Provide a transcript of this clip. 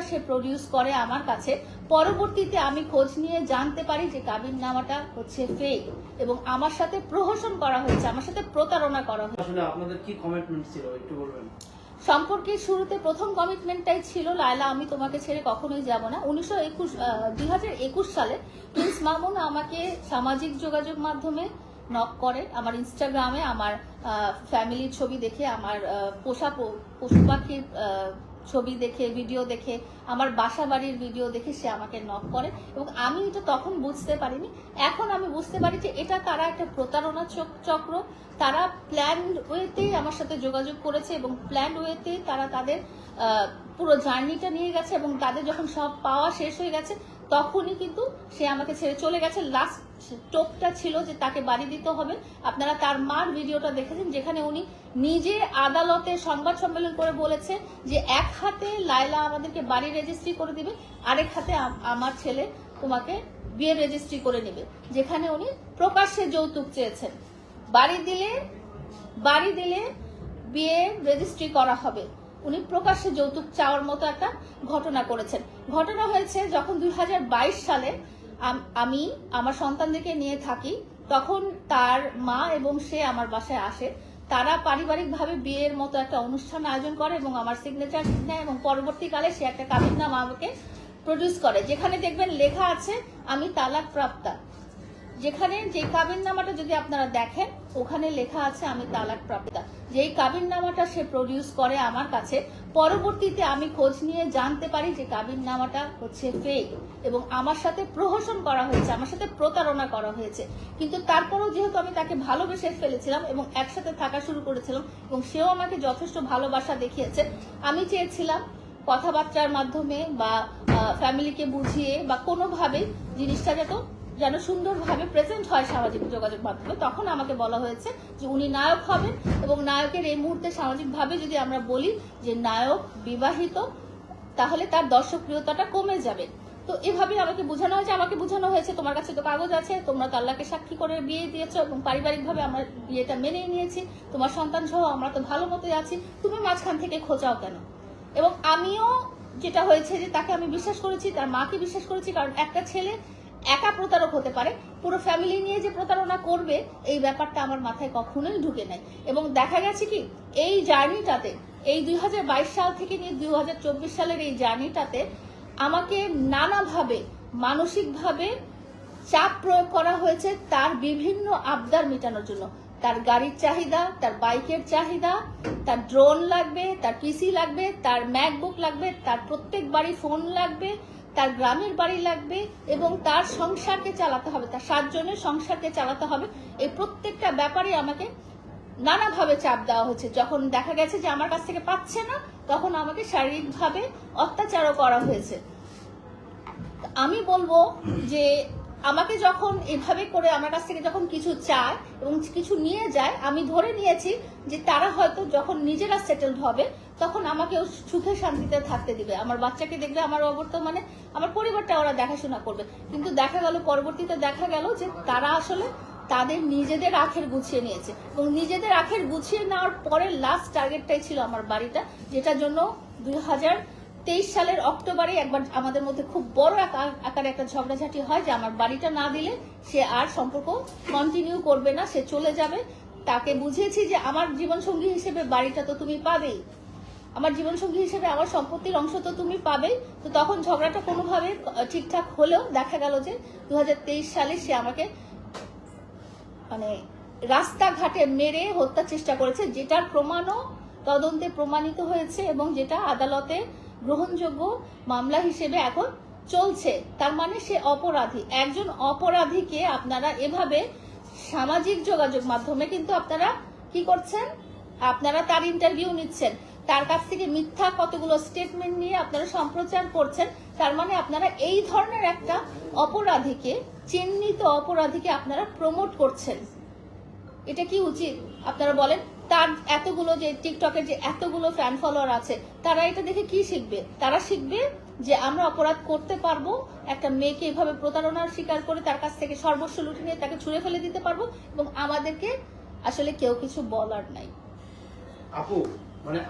নামাটা সে produce করে আমার কাছে পরবর্তীতে আমি খোঁজ নিয়ে জানতে পারি যে কাবিন নামাটা হচ্ছে ফেক এবং আমার সাথে প্রহসন করা হয়েছে আমার সাথে প্রতারণা করা হয়েছে। আসলে আপনাদের কি কমিটমেন্ট ছিল একটু বলবেন? সম্পর্কের শুরুতে প্রথম কমিটমেন্টটাই ছিল লায়লা আমি তোমাকে ছেড়ে কখনোই যাব না। উনিশশো একুশ দুই হাজার একুশ সালে প্রিন্স মামুন আমাকে সামাজিক যোগাযোগ মাধ্যমে নক করে আমার ইনস্টাগ্রামে আমার ফ্যামিলির ছবি দেখে আমার পোষা পশু পাখির ছবি দেখে ভিডিও দেখে, আমার বাসা বাড়ির ভিডিও দেখে সে আমাকে নক করে এবং আমি এটা তখন বুঝতে পারিনি। এখন আমি বুঝতে পারি যে এটা তারা একটা প্রতারণা চক- চক্র। তারা প্ল্যান ওয়েতেই আমার সাথে যোগাযোগ করেছে এবং প্ল্যান ওয়েতেই তারা তাদের পুরো জার্নিটা নিয়ে গেছে এবং তাদের যখন সব পাওয়া শেষ হয়ে গেছে, তখনই কিন্তু সে আমাকে ছেড়ে চলে গেছে। লাস্ট টোপটা ছিল যে তাকে বাড়ি দিতে হবে। আপনারা তার মার ভিডিওটা দেখেছেন, যেখানে উনি নিজে আদালতে সংবাদ সম্মেলন করে বলেছে যে এক হাতে লায়লা আমাদেরকে বাড়ি রেজিস্ট্রি করে দিবে, আরেক হাতে আমার ছেলে তোমাকে বিয়ে রেজিস্ট্রি করে নেবে, যেখানে উনি প্রকাশ্যে যৌতুক চেয়েছেন। বাড়ি দিলে বাড়ি দিলে বিয়ে রেজিস্ট্রি করা হবে। উনি প্রকাশ্যে যৌতুক চাওয়ার মতো একটা ঘটনা করেছেন। ঘটনা হয়েছে যখন দু হাজার বাইশ সালে আমি আমার সন্তানদেরকে নিয়ে থাকি, তখন তার মা এবং সে আমার বাসায় আসে। তারা পারিবারিকভাবে বিয়ের মতো একটা অনুষ্ঠান আয়োজন করে এবং আমার সিগনেচার নেয় এবং পরবর্তীকালে সে একটা কাবিননামা আমাকে প্রডিউস করে। যেখানে দেখবেন লেখা আছে, আমি তালাক প্রাপ্তা। যেখানে যে কাবিন নামাটা যদি আপনারা দেখেন, ওখানে লেখা আছে আমি তালাক প্রাপ্তা। যেই কাবিন নামাটা সে প্রডিউস করে আমার কাছে, পরবর্তীতে আমি খোঁজ নিয়ে জানতে পারি যে কাবিন নামাটা হচ্ছে ফেক এবং আমার সাথে প্রহসন করা হয়েছে, আমার সাথে প্রতারণা করা হয়েছে। কিন্তু তারপরেও যেহেতু আমি তাকে ভালোবেসে ফেলেছিলাম এবং একসাথে থাকা শুরু করেছিলাম এবং সেও আমাকে যথেষ্ট ভালোবাসা দেখিয়েছে, আমি চেয়েছিলাম কথাবার্তার মাধ্যমে বা ফ্যামিলিকে বুঝিয়ে বা কোনোভাবে জিনিসটা যাতে যেন সুন্দরভাবে প্রেজেন্ট হয় সামাজিক যোগাযোগ মাধ্যমে, তখন আমাকে বলা হয়েছে যে উনি নায়ক হবেন এবং নায়কের এই মুহূর্তে সামাজিকভাবে যদি আমরা বলি যে নায়ক বিবাহিত, তাহলে তার দর্শকপ্রিয়তাটা কমে যাবে। তো এভাবে আমাকে বোঝানো হয়েছে। আমাকে বোঝানো হয়েছে, তোমার কাছে তো কাগজ আছে, তোমরা তো আল্লাহকে সাক্ষী করে বিয়ে দিয়েছ এবং পারিবারিকভাবে আমরা বিয়েটা মেনে নিয়েছি। তোমার সন্তান সহ আমরা তো ভালো মতোই আছি। তুমি মাঝখান থেকে খোঁচাও কেন? এবং আমিও যেটা হয়েছে যে তাকে আমি বিশ্বাস করেছি, তার মাকে বিশ্বাস করেছি, কারণ একটা ছেলে একা প্রতারক হতে পারে। পুরো ফ্যামিলি নিয়ে যে প্রতারণা করবে, এই ব্যাপারটা আমার মাথায় কখনোই ঢুকে নাই। এবং দেখা গেছে কি, এই জার্নিটাতে এই দুই সাল থেকে নিয়ে দুই সালের এই জার্নিটাতে আমাকে নানাভাবে, মানসিকভাবে চাপ প্রয়োগ করা হয়েছে তার বিভিন্ন আবদার মেটানোর জন্য। তার গাড়ির চাহিদা, তার বাইকের চাহিদা, তার ড্রোন লাগবে, তার পিসি লাগবে, তার ম্যাকবুক লাগবে, তার প্রত্যেক বাড়ি ফোন লাগবে তার গ্রামের বাড়ি লাগবে এবং তার সংসারকে চালাতে হবে, তার সাতজনের সংসারকে চালাতে হবে। এই প্রত্যেকটা ব্যাপারে আমাকে নানাভাবে চাপ দেওয়া হয়েছে। যখন দেখা গেছে যে আমার কাছ থেকে পাচ্ছে না, তখন আমাকে শারীরিকভাবে অত্যাচারও করা হয়েছে। আমি বলব যে আমাকে যখন এভাবে করে আমার কাছ থেকে যখন কিছু চায় এবং কিছু নিয়ে যায়, আমি ধরে নিয়েছি যে তারা হয়তো যখন নিজেরা সেটেলড হবে, তখন আমাকেও সুখে শান্তিতে থাকতে দিবে। আমার বাচ্চাকে দেখবে, আমার অবর্তমানে আমার পরিবারটা ওরা দেখাশোনা করবে। কিন্তু দেখা গেল, পরবর্তীতে দেখা গেল যে তারা আসলে তাদের নিজেদের আখের গুছিয়ে নিয়েছে। এবং নিজেদের আখের গুছিয়ে নেওয়ার পরে লাস্ট টার্গেটটাই ছিল আমার বাড়িটা, যেটার জন্য দুই হাজার তেইশ সালের অক্টোবরে একবার আমাদের মধ্যে খুব বড় আকা- আকারে একটা ঝগড়াঝাটি হয় যে আমার বাড়িটা না দিলে সে আর সম্পর্ক কন্টিনিউ করবে না, সে চলে যাবে। তাকে বুঝিয়েছি যে আমার জীবনসঙ্গী হিসেবে বাড়িটা তো তুমি পাবেই। আমার জীবনসঙ্গী হিসেবে আমার সম্পত্তির অংশ তো তুমি পাবেই। তো তখন ঝগড়াটা কোনোভাবে ঠিকঠাক হলেও দেখা গেল যে দু হাজার তেইশ সালে সে আমাকে মানে রাস্তাঘাটে মেরে হত্যার চেষ্টা করেছে, যেটার প্রমাণও তদন্তে প্রমাণিত হয়েছে এবং যেটা আদালতে গ্রহণযোগ্য মামলা হিসেবে এখন চলছে। তার মানে সে অপরাধী। একজন অপরাধীকে আপনারা এভাবে সামাজিক যোগাযোগ মাধ্যমে কিন্তু আপনারা কি করছেন? আপনারা তার ইন্টারভিউ নিচ্ছেন। তার কাছ থেকে মিথ্যা কতগুলো স্টেটমেন্ট নিয়ে আপনারা সম্প্রচার করছেন? তার মানে আপনারা এই ধরনের একটা অপরাধীকে, চিহ্নিত অপরাধীকে আপনারা প্রমোট করছেন। এটা কি উচিত? আপনারা বলেন। তার এতগুলো যে টিকটকের যে এতগুলো ফ্যান ফলোয়ার আছে, তারা এটা দেখে কি শিখবে? তারা শিখবে যে আমরা অপরাধ করতে পারব, একটা মেয়েকে এভাবে প্রতারণার শিকার করে তার কাছ থেকে সর্বস্ব লুটে নিয়ে তাকে ছুঁড়ে ফেলে দিতে পারব এবং আমাদেরকে আসলে কেউ কিছু বলার নাই। আপু মানে